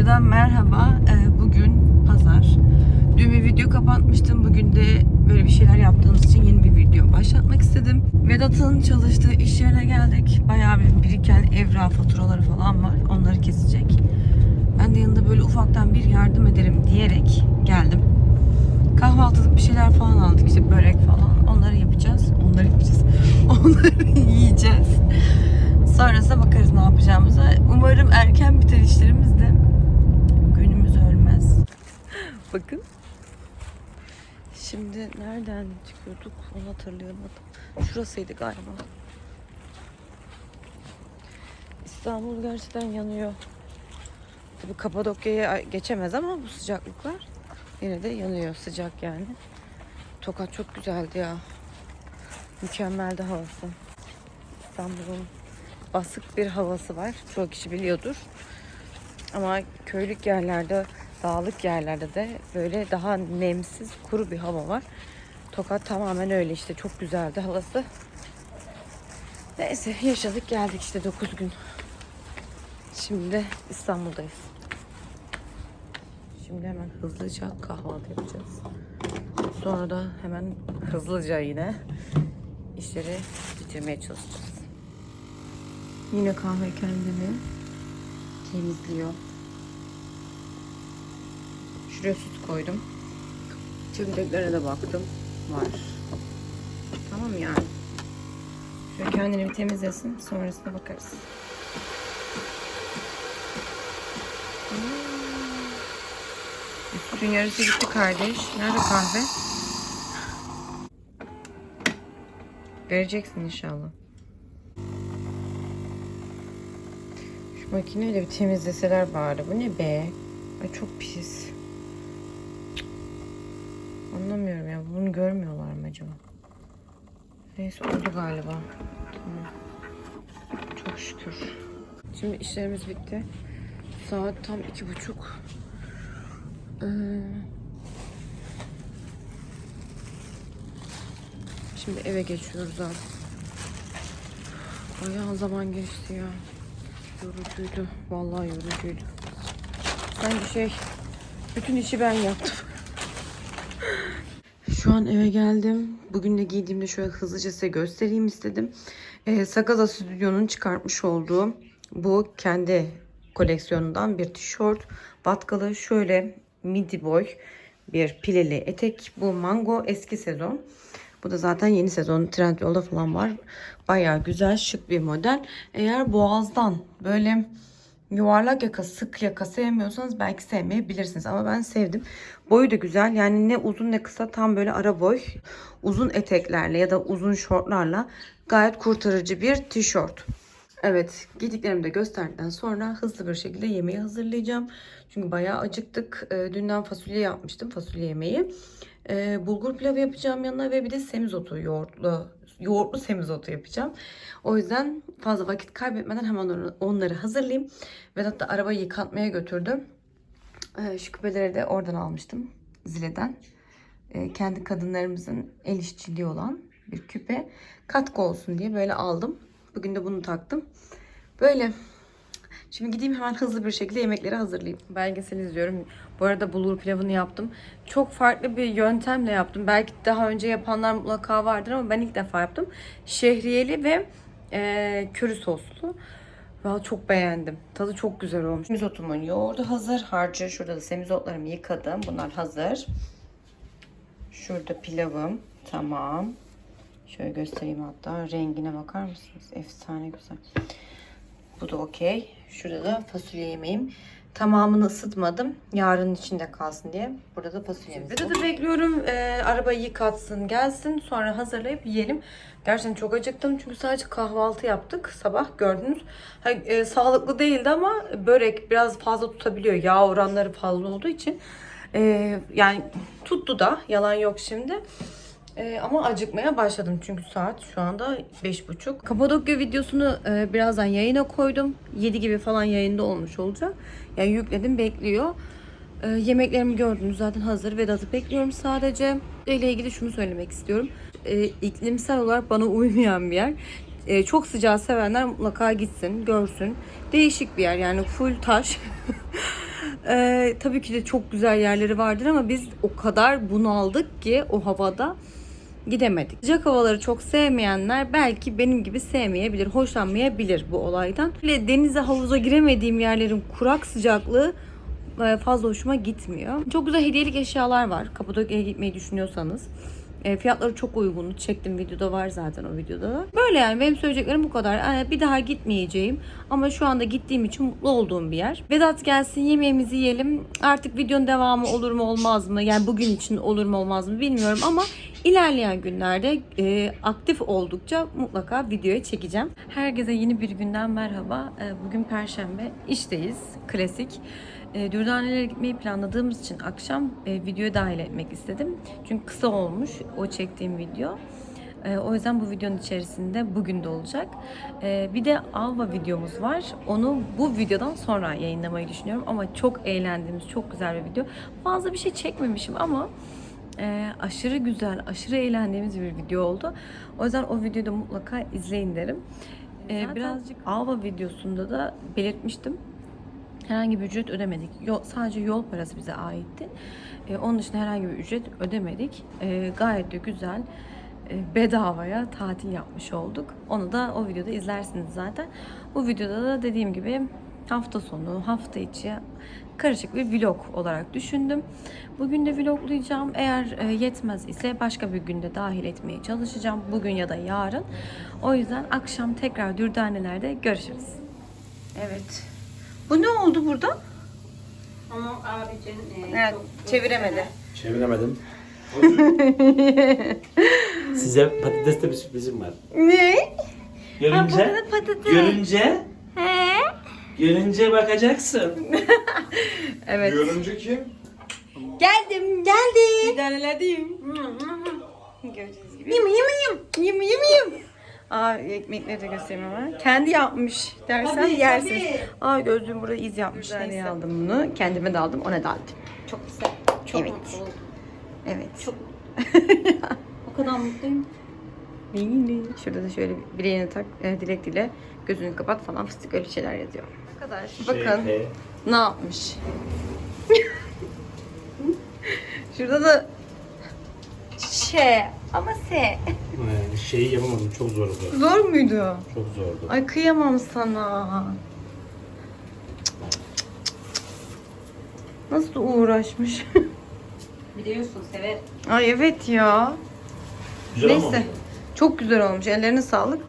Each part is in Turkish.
videodan merhaba. Ee, bugün pazar. Dün bir video kapatmıştım. Bugün de böyle bir şeyler yaptığımız için yeni bir video başlatmak istedim. Vedat'ın çalıştığı iş yerine geldik. Bayağı bir biriken evra faturaları falan var. Onları kesecek. Ben de yanında böyle ufaktan bir yardım ederim diyerek geldim. Kahvaltılık bir şeyler falan aldık. İşte börek falan. Onları yapacağız. Onları yapacağız. Onları yiyeceğiz. Sonrasında bakarız ne yapacağımıza. Umarım erken biter işlerimiz de. Bakın. Şimdi nereden çıkıyorduk onu hatırlayamadım. Şurasıydı galiba. İstanbul gerçekten yanıyor. Tabii Kapadokya'ya geçemez ama bu sıcaklıklar yine de yanıyor sıcak yani. Tokat çok güzeldi ya. Mükemmeldi havası. İstanbul'un basık bir havası var. Çoğu kişi biliyordur. Ama köylük yerlerde, dağlık yerlerde de böyle daha nemsiz, kuru bir hava var. Tokat tamamen öyle işte. Çok güzeldi havası. Neyse yaşadık geldik işte 9 gün. Şimdi İstanbul'dayız. Şimdi hemen hızlıca kahvaltı yapacağız. Sonra da hemen hızlıca yine işleri bitirmeye çalışacağız. Yine kahve kendini temizliyor. Şuraya süt koydum. Çömleklere de baktım. Var. Tamam yani. Şöyle kendini bir temizlesin. Sonrasında bakarız. Hmm. Sütün yarısı gitti kardeş. Nerede kahve? Vereceksin inşallah. Şu makineyi de bir temizleseler bari. Bu ne be? Ay çok pis. Anlamıyorum ya. Bunu görmüyorlar mı acaba? Neyse oldu galiba. Tamam. Çok şükür. Şimdi işlerimiz bitti. Saat tam iki buçuk. Ee, Şimdi eve geçiyoruz abi. Bayağı zaman geçti ya. Yorucuydu. Vallahi yorucuydu. Sanki şey bütün işi ben yaptım. Şu an eve geldim. Bugün de giydiğimde şöyle hızlıca size göstereyim istedim. Ee, Sakaza Stüdyo'nun çıkartmış olduğu bu kendi koleksiyonundan bir tişört. Batkalı şöyle midi boy bir pileli etek. Bu mango eski sezon. Bu da zaten yeni sezon Trendyol'da falan var. Bayağı güzel şık bir model. Eğer boğazdan böyle yuvarlak yaka sık yaka sevmiyorsanız belki sevmeyebilirsiniz. Ama ben sevdim. Boyu da güzel. Yani ne uzun ne kısa tam böyle ara boy. Uzun eteklerle ya da uzun şortlarla gayet kurtarıcı bir tişört. Evet giydiklerimi de gösterdikten sonra hızlı bir şekilde yemeği hazırlayacağım. Çünkü bayağı acıktık. Ee, dünden fasulye yapmıştım fasulye yemeği. Ee, bulgur pilavı yapacağım yanına ve bir de semizotu yoğurtlu yoğurtlu semizotu yapacağım. O yüzden fazla vakit kaybetmeden hemen onları hazırlayayım. Vedat da arabayı yıkatmaya götürdüm. Ee, şu küpeleri de oradan almıştım. Zile'den. Ee, kendi kadınlarımızın el işçiliği olan bir küpe. Katkı olsun diye böyle aldım. Bugün de bunu taktım. Böyle. Şimdi gideyim hemen hızlı bir şekilde yemekleri hazırlayayım. Belgesel izliyorum. Bu arada bulgur pilavını yaptım. Çok farklı bir yöntemle yaptım. Belki daha önce yapanlar mutlaka vardır ama ben ilk defa yaptım. Şehriyeli ve e, köri soslu. Valla çok beğendim. Tadı çok güzel olmuş. Semizotumun yoğurdu hazır. Harcı şurada da semizotlarımı yıkadım. Bunlar hazır. Şurada pilavım. Tamam. Şöyle göstereyim hatta. Rengine bakar mısınız? Efsane güzel. Bu da okey. Şurada da fasulye yemeğim. Tamamını ısıtmadım. Yarın içinde kalsın diye. Burada da fasulyemiz var. da bekliyorum. Ee, arabayı yıkatsın gelsin. Sonra hazırlayıp yiyelim. Gerçekten çok acıktım. Çünkü sadece kahvaltı yaptık. Sabah gördünüz. Ha, e, sağlıklı değildi ama börek biraz fazla tutabiliyor. Yağ oranları fazla olduğu için. Ee, yani tuttu da. Yalan yok şimdi. Ee, ama acıkmaya başladım çünkü saat şu anda 5.30. Kapadokya videosunu e, birazdan yayına koydum. 7 gibi falan yayında olmuş olacak. Yani yükledim bekliyor. Ee, yemeklerimi gördünüz zaten hazır. Vedat'ı bekliyorum sadece. ile ilgili şunu söylemek istiyorum. Ee, iklimsel olarak bana uymayan bir yer. Ee, çok sıcağı sevenler mutlaka gitsin, görsün. Değişik bir yer yani full taş. Ee, tabii ki de çok güzel yerleri vardır ama biz o kadar bunaldık ki o havada gidemedik. Sıcak havaları çok sevmeyenler belki benim gibi sevmeyebilir, hoşlanmayabilir bu olaydan. Böyle denize havuza giremediğim yerlerin kurak sıcaklığı e, fazla hoşuma gitmiyor. Çok güzel hediyelik eşyalar var. Kapadokya'ya gitmeyi düşünüyorsanız. E, fiyatları çok uygun. Çektim videoda var zaten o videoda da. Böyle yani benim söyleyeceklerim bu kadar. Yani bir daha gitmeyeceğim. Ama şu anda gittiğim için mutlu olduğum bir yer. Vedat gelsin yemeğimizi yiyelim. Artık videonun devamı olur mu olmaz mı? Yani bugün için olur mu olmaz mı bilmiyorum ama ilerleyen günlerde e, aktif oldukça mutlaka videoya çekeceğim. Herkese yeni bir günden merhaba. E, bugün Perşembe. işteyiz. Klasik. E, Dürdanelere gitmeyi planladığımız için akşam e, videoya dahil etmek istedim. Çünkü kısa olmuş o çektiğim video. E, o yüzden bu videonun içerisinde bugün de olacak. E, bir de Alva videomuz var. Onu bu videodan sonra yayınlamayı düşünüyorum. Ama çok eğlendiğimiz, çok güzel bir video. Fazla bir şey çekmemişim ama e, aşırı güzel, aşırı eğlendiğimiz bir video oldu. O yüzden o videoyu da mutlaka izleyin derim. E, birazcık Alva videosunda da belirtmiştim herhangi bir ücret ödemedik. Yol, sadece yol parası bize aitti. Ee, onun dışında herhangi bir ücret ödemedik. Ee, gayet de güzel e, bedavaya tatil yapmış olduk. Onu da o videoda izlersiniz zaten. Bu videoda da dediğim gibi hafta sonu, hafta içi karışık bir vlog olarak düşündüm. Bugün de vloglayacağım. Eğer e, yetmez ise başka bir günde dahil etmeye çalışacağım. Bugün ya da yarın. O yüzden akşam tekrar Dürdaneler'de görüşürüz. Evet. Bu ne oldu burada? Ama abicin e, Evet, çok- çeviremedi. Çeviremedim. Size patateste bir sürprizim var. Ne? Görünce, patates. görünce, He? Görünce bakacaksın. Evet. Görünce kim? Geldim, geldim. Dürdanelerdeyim. Gördüğünüz gibi. Yum yum yum. Yum yum yum. Aa ekmekleri de göstereyim ama. Kendi yapmış dersen Tabii, yersiniz. tabii. Aa gözlüğüm burada iz yapmış. Neyse. aldım bunu. Kendime de aldım. Ona da aldım. Çok güzel. Çok Evet. mutlu oldum. Evet. Çok O kadar mutluyum. Şurada da şöyle bir bileğini tak, e, dilek dile, gözünü kapat falan fıstık öyle şeyler yazıyor. Arkadaş bakın Şey, ne yapmış. Şurada da şey ama se. e, şeyi yapamadım. Çok zordu. Zor muydu? Çok zordu. Ay kıyamam sana. Nasıl da uğraşmış. Biliyorsun sever. Ay evet ya. Güzel Neyse. olmadı. Çok güzel olmuş. Ellerine sağlık.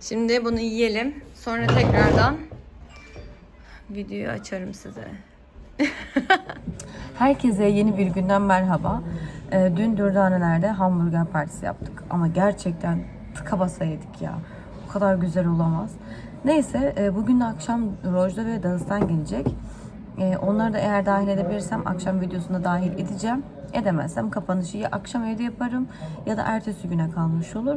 Şimdi bunu yiyelim. Sonra tekrardan videoyu açarım size. Herkese yeni bir günden merhaba. Ee, dün Dürdaneler'de hamburger partisi yaptık. Ama gerçekten tıka basa yedik ya. O kadar güzel olamaz. Neyse e, bugün akşam Rojda ve Dağıstan gelecek. E, onları da eğer dahil edebilirsem akşam videosuna dahil edeceğim. Edemezsem kapanışı ya akşam evde yaparım ya da ertesi güne kalmış olur.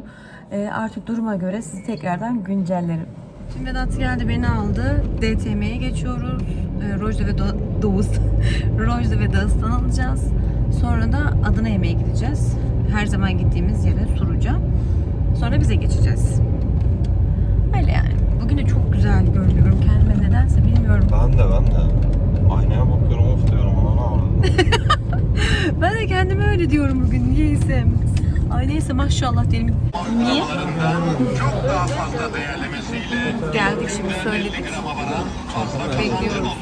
E, artık duruma göre sizi tekrardan güncellerim. Şimdi Vedat geldi beni aldı. DTM'ye geçiyoruz. E, Rojda ve Do- Doğuz. Rojda ve Dağıstan alacağız. Sonra da Adana yemeğe gideceğiz. Her zaman gittiğimiz yere Suruca. Sonra bize geçeceğiz. Öyle yani. Bugün de çok güzel görünüyorum kendime nedense bilmiyorum. Ben de ben de. Aynaya bakıyorum of diyorum ona ne oldu? Ben de kendime öyle diyorum bugün niyeyse. Ay neyse maşallah diyelim. Niye? Geldik şimdi söyledik. Bekliyoruz.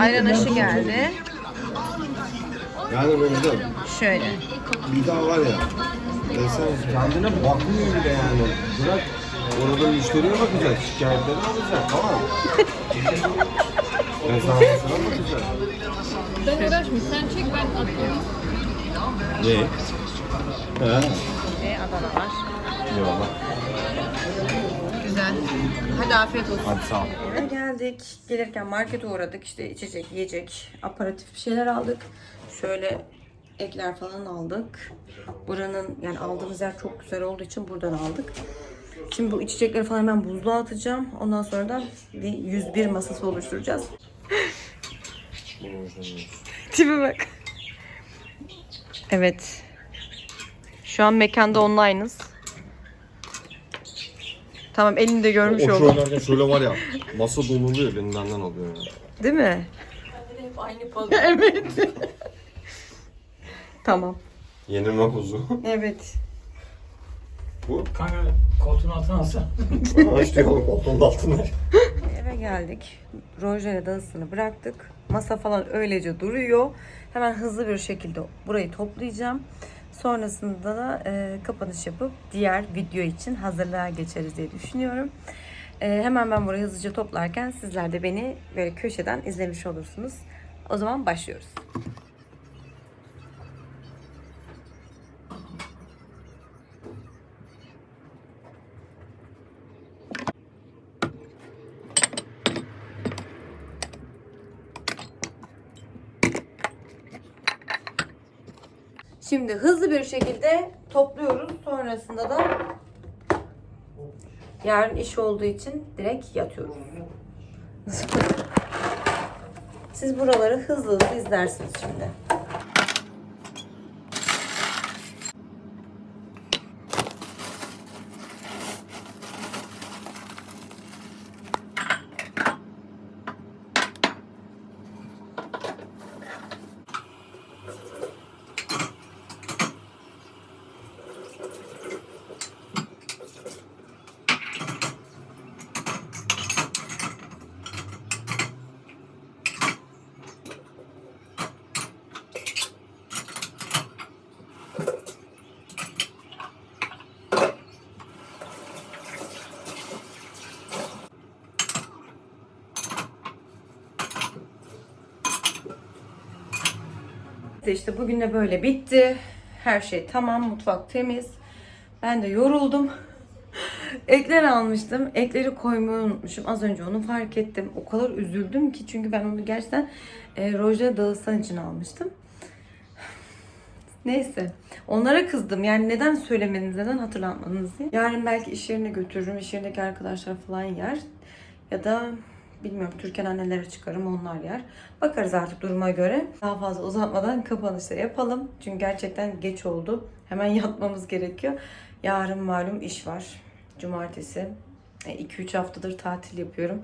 Ayran aşı geldi. Yani böyle Şöyle. bir daha var ya. sen kendine bakmıyor bile yani. Bırak orada müşteriye bakacak, şikayetleri alacak falan. ben sana bakacak. Sen uğraşma sen çek ben atıyorum. Ne? He? Ve Adana var. Eyvallah. Güzel. Hadi afiyet olsun. Hadi sağ ol. Geldik. Gelirken markete uğradık. İşte içecek, yiyecek, aparatif bir şeyler aldık. Şöyle ekler falan aldık. Buranın yani aldığımız yer çok güzel olduğu için buradan aldık. Şimdi bu içecekleri falan hemen buzluğa atacağım. Ondan sonra da bir 101 masası oluşturacağız. Tipe bak. Evet. Şu an mekanda online'ız. Tamam elinde görmüş o şu oldum. oynarken şöyle var ya masa doluluyor benim benden alıyor ya. Değil mi? Hep aynı poz. evet. tamam. Yenilme kuzu. Evet. Bu. Kanka koltuğun altına alsana. Aç diyor koltuğun altına. Eve geldik. Rojere dalısını bıraktık. Masa falan öylece duruyor. Hemen hızlı bir şekilde burayı toplayacağım. Sonrasında da e, kapanış yapıp diğer video için hazırlığa geçeriz diye düşünüyorum. E, hemen ben burayı hızlıca toplarken sizler de beni böyle köşeden izlemiş olursunuz. O zaman başlıyoruz. Şimdi hızlı bir şekilde topluyoruz. Sonrasında da yarın iş olduğu için direkt yatıyoruz. Siz buraları hızlı hızlı izlersiniz şimdi. İşte bugün de böyle bitti. Her şey tamam, mutfak temiz. Ben de yoruldum. Ekler almıştım. Ekleri koymayı unutmuşum. Az önce onu fark ettim. O kadar üzüldüm ki çünkü ben onu gerçekten e, Roja dağıtsan için almıştım. Neyse. Onlara kızdım. Yani neden söylemediniz, neden hatırlatmadınız diye. Yarın belki iş yerine götürürüm. İş yerindeki arkadaşlar falan yer. Ya da bilmiyorum Türkan annelere çıkarım onlar yer. Bakarız artık duruma göre. Daha fazla uzatmadan kapanışta yapalım. Çünkü gerçekten geç oldu. Hemen yatmamız gerekiyor. Yarın malum iş var. Cumartesi. 2-3 haftadır tatil yapıyorum.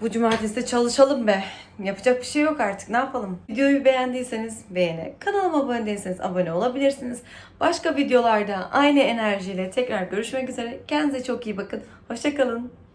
Bu cumartesi de çalışalım be. Yapacak bir şey yok artık. Ne yapalım? Videoyu beğendiyseniz beğene. Kanalıma abone değilseniz abone olabilirsiniz. Başka videolarda aynı enerjiyle tekrar görüşmek üzere. Kendinize çok iyi bakın. Hoşçakalın.